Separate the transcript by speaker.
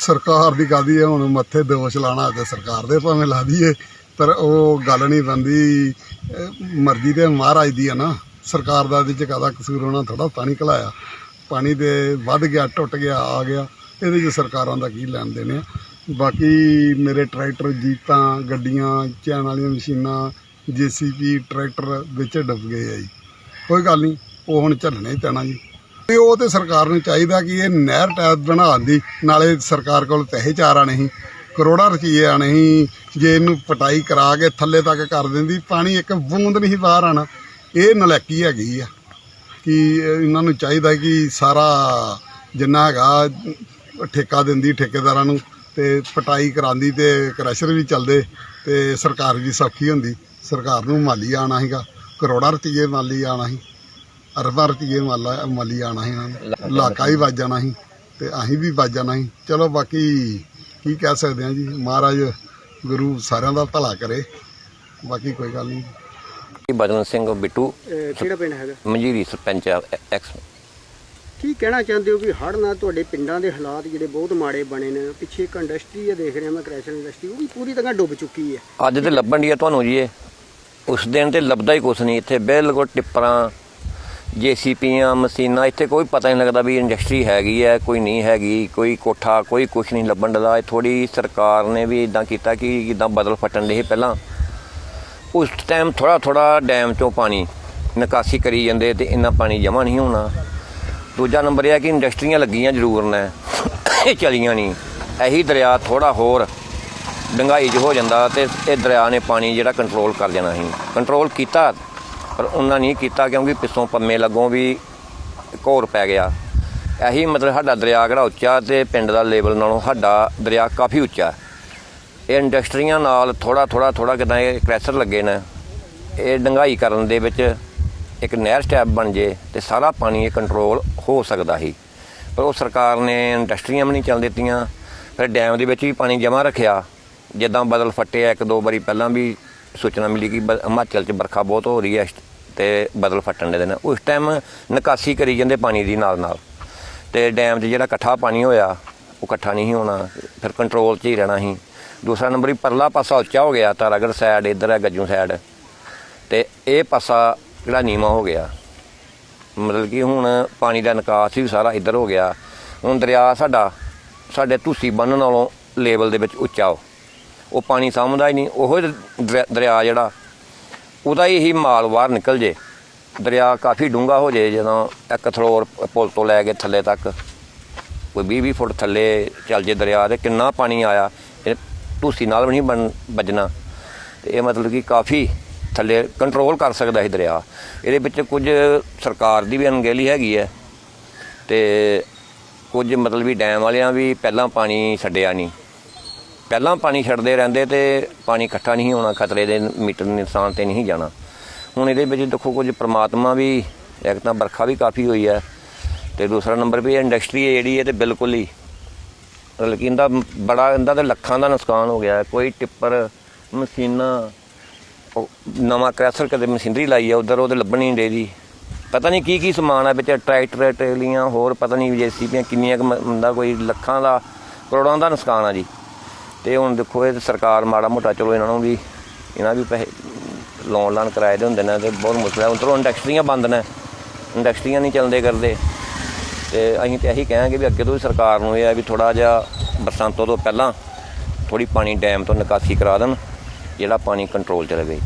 Speaker 1: ਸਰਕਾਰ ਦੀ ਕਾਦੀ ਹੈ, ਹੁਣ ਮੱਥੇ ਦੋਸ਼ ਲਾਣਾ ਤੇ ਸਰਕਾਰ ਦੇ ਭਾਵੇਂ ਲਾ ਦਈਏ, ਪਰ ਉਹ ਗੱਲ ਨਹੀਂ ਬੰਦੀ ਮਰਜ਼ੀ ਤੇ ਮਹਾਰਾਜ ਦੀ ਆ ਨਾ। ਸਰਕਾਰ ਦਾ ਇਹਦੇ ਚ ਕਾਹਦਾ ਕਸੂਰ ਹੋਣਾ ਥੋੜਾ ਪਾਣੀ ਘਲਾਇਆ। ਪਾਣੀ ਦੇ ਵੱਧ ਗਿਆ, ਟੁੱਟ ਗਿਆ, ਆ ਗਿਆ। ਇਹਦੇ ਚ ਸਰਕਾਰਾਂ ਦਾ ਕੀ ਲੈਣ ਦੇਣ ਆ? ਬਾਕੀ ਮੇਰੇ ਟਰੈਕਟਰ ਜੀਤਾਂ ਗੱਡੀਆਂ, ਚੈਨ ਵਾਲੀਆਂ ਮਸ਼ੀਨਾਂ, ਜੀਸੀਪੀ ਟਰੈਕਟਰ ਵਿੱਚ ਡੁੱਬ ਗਏ ਆ ਜੀ। ਕੋਈ ਗੱਲ ਨਹੀਂ, ਉਹ ਹੁਣ ਝੱਲਣਾ ਹੀ ਪੈਣਾ ਜੀ। ਤੇ ਉਹ ਤੇ ਸਰਕਾਰ ਨੂੰ ਚਾਹੀਦਾ ਕਿ ਇਹ ਨਹਿਰ ਟੈਪ ਬਣਾਉਣ ਦੀ, ਨਾਲੇ ਸਰਕਾਰ ਕੋਲ ਪੈਸੇ ਚਾਰ ਆਣੇ ਕਰੋੜਾਂ ਰੁਪਏ ਆਣੇ ਜੇ ਇਹਨੂੰ ਪਟਾਈ ਕਰਾ ਕੇ ਥੱਲੇ ਤੱਕ ਕਰ ਦਿੰਦੀ, ਪਾਣੀ ਇੱਕ ਬੂੰਦ ਨਹੀਂ ਬਾਹਰ ਆਣਾ ਇਹ ਨਲੈਕੀ ਹੈਗੀ ਆ ਕਿ ਇਹਨਾਂ ਨੂੰ ਚਾਹੀਦਾ ਕਿ ਸਾਰਾ ਜਿੰਨਾ ਹੈਗਾ ਠੇਕਾ ਦਿੰਦੀ ਠੇਕੇਦਾਰਾਂ ਨੂੰ ਤੇ ਪਟਾਈ ਕਰਾਂਦੀ ਤੇ ਕ੍ਰੈਸ਼ਰ ਵੀ ਚੱਲਦੇ ਤੇ ਸਰਕਾਰ ਵੀ ਸੌਖੀ ਹੁੰਦੀ। ਸਰਕਾਰ ਨੂੰ ਮਾਲੀ ਆਣਾ ਸੀਗਾ, ਕਰੋੜਾਂ ਰੁਪਏ ਮਾਲੀ ਆਣਾ ਸੀ। ਅਰਬਾਂ ਰੁਪਏ ਮਾਲਾ ਮਾਲੀ ਆਣਾ ਸੀ ਇਹਨਾਂ ਨੂੰ। ਇਲਾਕਾ ਹੀ ਵੱਜ ਜਾਣਾ ਸੀ ਤੇ ਅਸੀਂ ਵੀ ਵੱਜ ਜਾਣਾ ਸੀ। ਚਲੋ ਬਾਕੀ ਕੀ ਕਹਿ ਸਕਦੇ ਹਾਂ ਜੀ ਮਹਾਰਾਜ ਗੁਰੂ ਸਾਰਿਆਂ ਦਾ ਭਲਾ ਕਰੇ। ਬਾਕੀ ਕੋਈ ਗੱਲ ਨਹੀਂ।
Speaker 2: ਬਦਨ ਸਿੰਘ ਬਿੱਟੂ।
Speaker 3: ਕਿਹੜਾ ਪਿੰਡ ਹੈਗਾ?
Speaker 2: ਮਜੀਰੀ ਸਰਪੰਚ ਆ, ਐਕਸ।
Speaker 3: ਕੀ ਕਹਿਣਾ ਚਾਹੁੰਦੇ ਹੋ ਕਿ ਹੜ੍ਹ ਨਾਲ ਤੁਹਾਡੇ ਪਿੰਡਾਂ ਦੇ ਹਾਲਾਤ ਜਿਹੜੇ ਬਹੁਤ ਮਾੜੇ ਬਣੇ ਨੇ? ਪਿੱਛੇ ਇੱਕ ਇੰਡਸਟਰੀ ਹੈ ਦੇਖ ਰਿਹਾ ਮੈਂ ਕ੍ਰੈਸ਼ਰ ਇੰਡਸਟਰੀ ਉਹ ਵੀ ਪੂਰੀ ਤਰ੍ਹਾਂ ਡੁੱਬ ਚੁੱਕੀ ਹੈ।
Speaker 2: ਅੱਜ ਤੇ ਲੱਭਣ ਦੀ ਆ ਤੁਹਾਨੂੰ ਜੀ ਇਹ। ਉਸ ਦਿਨ ਤੇ ਲੱਭਦਾ ਹੀ ਕੁਛ ਨਹੀਂ। ਇੱਥੇ ਬਿਲਕੁਲ ਟਿੱਪਰਾਂ ਜੀਸੀਪੀਆਂ, ਮਸ਼ੀਨਾਂ, ਇੱਥੇ ਕੋਈ ਪਤਾ ਨਹੀਂ ਲੱਗਦਾ ਵੀ ਇੰਡਸਟਰੀ ਹੈਗੀ ਹੈ, ਕੋਈ ਨਹੀਂ ਹੈਗੀ, ਕੋਈ ਕੋਠਾ, ਕੋਈ ਕੁਛ ਨਹੀਂ ਲੱਭਣ ਦਾ ਥੋੜੀ ਸਰਕਾਰ ਨੇ ਵੀ ਇਦਾਂ ਕੀਤਾ ਕਿ ਜਿੱਦਾਂ ਬਦਲ ਫਟਣ ਦੇ ਪਹਿਲਾਂ। ਉਸ ਟਾਈਮ ਥੋੜਾ ਥੋੜਾ ਡੈਮ ਚੋਂ ਪਾਣੀ ਨਿਕਾਸੀ ਕਰੀ ਜਾਂਦੇ ਤੇ ਇੰਨਾ ਪਾਣੀ ਜਮਾ ਨਹੀਂ ਹੋਣਾ। ਦੂਜਾ ਨੰਬਰ ਇਹ ਹੈ ਕਿ ਇੰਡਸਟਰੀਆਂ ਲੱਗੀਆਂ ਜ਼ਰੂਰ ਨੇ, ਇਹ ਚਲੀਆਂ ਨਹੀਂ। ਇਹੀ ਦਰਿਆ ਥੋੜਾ ਹੋਰ ਡੰਗਾਈ 'ਚ ਹੋ ਜਾਂਦਾ ਤੇ ਇਹ ਦਰਿਆ ਨੇ ਪਾਣੀ ਜਿਹੜਾ ਕੰਟਰੋਲ ਕਰ ਜਾਣਾ ਸੀ। ਕੰਟਰੋਲ ਕੀਤਾ ਪਰ ਉਹਨਾਂ ਨਹੀਂ ਕੀਤਾ ਕਿਉਂਕਿ ਪਿੱਛੋਂ ਪੰਮੇ ਲੱਗੋਂ ਵੀ ਘੋਰ ਪੈ ਗਿਆ। ਇਹੀ ਮਤਲਬ ਸਾਡਾ ਦਰਿਆ ਕਿਹੜਾ ਉੱਚਾ ਤੇ ਪਿੰਡ ਦਾ ਲੈਵਲ ਨਾਲੋਂ ਸਾਡਾ ਦਰਿਆ ਕਾਫੀ ਉੱਚਾ। ਇਹ ਇੰਡਸਟਰੀਆਂ ਨਾਲ ਥੋੜਾ ਥੋੜਾ ਥੋੜਾ ਕਿਦਾਂ ਇਹ ਕ੍ਰੈਸ਼ਰ ਲੱਗੇ ਨੇ। ਇਹ ਡੰਗਾਈ ਕਰਨ ਦੇ ਵਿੱਚ ਇੱਕ ਨਹਿਰ ਸਟੈਪ ਬਣ ਜੇ ਤੇ ਸਾਰਾ ਪਾਣੀ ਇਹ ਕੰਟਰੋਲ ਹੋ ਸਕਦਾ ਸੀ। ਪਰ ਉਹ ਸਰਕਾਰ ਨੇ ਇੰਡਸਟਰੀਆਂ ਵੀ ਨਹੀਂ ਚੱਲ ਦਿੱਤੀਆਂ। ਫਿਰ ਡੈਮ ਦੇ ਵਿੱਚ ਵੀ ਪਾਣੀ ਜਮ੍ਹਾਂ ਰੱਖਿਆ। ਜਿੱਦਾਂ ਬਦਲ ਫਟਿਆ ਇੱਕ ਦੋ ਵਾਰੀ ਪਹਿਲਾਂ ਵੀ ਸੂਚਨਾ ਮਿਲੀ ਕਿ ਬ- ਹਿਮਾਚਲ 'ਚ ਵਰਖਾ ਬਹੁਤ ਹੋ ਰਹੀ ਹੈ ਤੇ ਬਦਲ ਫਟਣ ਦੇ ਦਿਨ। ਉਸ ਟਾਈਮ ਨਿਕਾਸੀ ਕਰੀ ਜਾਂਦੇ ਪਾਣੀ ਦੀ ਨਾਲ ਨਾਲ। ਤੇ ਡੈਮ 'ਚ ਜਿਹੜਾ ਇਕੱਠਾ ਪਾਣੀ ਹੋਇਆ, ਉਹ ਇਕੱਠਾ ਨਹੀਂ ਸੀ ਹੋਣਾ। ਫਿਰ ਕੰਟਰੋਲ 'ਚ ਹੀ ਰਹਿਣਾ ਸੀ। ਦੂਸਰਾ ਨੰਬਰ ਹੀ ਪਰਲਾ ਪਾਸਾ ਉੱਚਾ ਹੋ ਗਿਆ, ਤਾਰਾਗੜ੍ਹ ਸਾਈਡ ਇੱਧਰ ਹੈ ਗੱਜੂ ਸਾਈਡ ਤੇ ਇਹ ਪਾਸਾ ਜਿਹੜਾ ਨੀਵਾਂ ਹੋ ਗਿਆ। ਮਤਲਬ ਕਿ ਹੁਣ ਪਾਣੀ ਦਾ ਨਿਕਾਸ ਵੀ ਸਾਰਾ ਇੱਧਰ ਹੋ ਗਿਆ। ਹੁਣ ਦਰਿਆ ਸਾਡਾ, ਸਾਡੇ ਧੂਸੀ ਬੰਨ੍ਹ ਨਾਲੋਂ ਲੈਵਲ ਦੇ ਵਿੱਚ ਉੱਚਾ ਉਹ ਉਹ ਪਾਣੀ ਸਾਂਭਦਾ ਹੀ ਨਹੀਂ, ਉਹ ਦਰਿਆ ਦਰਿਆ ਜਿਹੜਾ, ਉਹਦਾ ਹੀ ਮਾਲ ਬਾਹਰ ਨਿਕਲ ਜੇ। ਦਰਿਆ ਕਾਫੀ ਡੂੰਘਾ ਹੋ ਜੇ ਜਦੋਂ ਇੱਕ ਥਲੋਰ ਪੁਲ ਤੋਂ ਲੈ ਕੇ ਥੱਲੇ ਤੱਕ। ਕੋਈ 20 20 ਫੁੱਟ ਥੱਲੇ ਚੱਲ ਜੇ ਦਰਿਆ ਤੇ ਕਿੰਨਾ ਪਾਣੀ ਆਇਆ, ਇਹ ਧੂਸੀ ਨਾਲ ਵੀ ਨਹੀਂ ਬਣ, ਵੱਜਣਾ। ਤੇ ਇਹ ਮਤਲਬ ਕਿ ਕਾਫੀ ਥੱਲੇ ਕੰਟਰੋਲ ਕਰ ਸਕਦਾ ਸੀ ਦਰਿਆ। ਇਹਦੇ ਵਿੱਚ ਕੁਝ ਸਰਕਾਰ ਦੀ ਵੀ ਅਣਗਹਿਲੀ ਹੈਗੀ ਹੈ। ਤੇ ਕੁਝ ਮਤਲਬ ਵੀ ਡੈਮ ਵਾਲਿਆਂ ਵੀ ਪਹਿਲਾਂ ਪਾਣੀ ਛੱਡਿਆ ਨਹੀਂ। ਪਹਿਲਾਂ ਪਾਣੀ ਛੱਡਦੇ ਰਹਿੰਦੇ ਤੇ ਪਾਣੀ ਇਕੱਠਾ ਨਹੀਂ ਹੋਣਾ, ਖਤਰੇ ਦੇ ਮੀਟਰ ਨਿਸ਼ਾਨ ਤੇ ਨਹੀਂ ਜਾਣਾ। ਹੁਣ ਇਹਦੇ ਵਿੱਚ ਦੇਖੋ ਕੁਝ ਪ੍ਰਮਾਤਮਾ ਵੀ, ਇੱਕ ਤਾਂ ਵਰਖਾ ਵੀ ਕਾਫੀ ਹੋਈ ਹੈ ਤੇ ਦੂਸਰਾ ਨੰਬਰ ਵੀ ਇੰਡਸਟਰੀ ਹੈ ਜਿਹੜੀ ਇਹ ਤੇ ਬਿਲਕੁਲ ਹੀ ਮਤਲਬ ਕਿ ਇਹਦਾ ਬੜਾ, ਇਹਦਾ ਤੇ ਲੱਖਾਂ ਦਾ ਨੁਕਸਾਨ ਹੋ ਗਿਆ ਕੋਈ ਟਿੱਪਰ, ਮਸ਼ੀਨਾਂ ਨਵਾਂ ਕ੍ਰੈਸ਼ਰ ਕਦੇ ਮਸ਼ੀਨਰੀ ਲਾਈ ਆ, ਉਧਰ ਉਹਦੇ ਲੱਭਣ ਹੀ ਨਹੀਂ ਡੇਦੀ ਪਤਾ ਨਹੀਂ ਕੀ ਕੀ ਸਮਾਨ ਆ, ਵਿੱਚ ਟਰੈਕਟਰ, ਟਰੇਲੀਆਂ, ਹੋਰ ਪਤਾ ਨਹੀਂ ਜੇਸੀਪੀਆਂ ਕਿੰਨੀਆਂ ਕੁ ਮ- ਹੁੰਦਾ ਕੋਈ ਲੱਖਾਂ ਦਾ, ਕਰੋੜਾਂ ਦਾ ਨੁਕਸਾਨ ਆ ਜੀ। ਤੇ ਹੁਣ ਦੇਖੋ ਇਹ ਸਰਕਾਰ ਮਾੜਾ ਮੋਟਾ ਚਲੋ ਇਹਨਾਂ ਨੂੰ ਵੀ, ਇਹਨਾਂ ਵੀ ਪੈਸੇ ਲੋਨ ਲਾਨ ਕਰਾਏ ਦੇ ਹੁੰਦੇ ਨੇ ਤੇ ਬਹੁਤ ਮੁਸ਼ਕਲ ਹੈ। ਉਧਰੋਂ ਇੰਡਸਟਰੀਆਂ ਬੰਦ ਨੇ ਇੰਡਸਟਰੀਆਂ ਨਹੀਂ ਚੱਲਦੇ ਕਰਦੇ। ਤੇ ਅਸੀਂ ਤੇ ਇਹੀ ਕਹਾਂਗੇ ਵੀ ਅੱਗੇ ਤੋਂ ਵੀ ਸਰਕਾਰ ਨੂੰ ਇਹ ਆ ਵੀ ਥੋੜਾ ਜਿਹਾ ਬਰਸਾਂਤੋਂ ਤੋਂ ਪਹਿਲਾਂ ਥੋੜੀ ਪਾਣੀ ਡੈਮ ਤੋਂ ਨਿਕਾਸੀ ਕਰਾ ਦੇਣ, ਜਿਹੜਾ ਪਾਣੀ ਕੰਟਰੋਲ ਚ ਰਹੇ।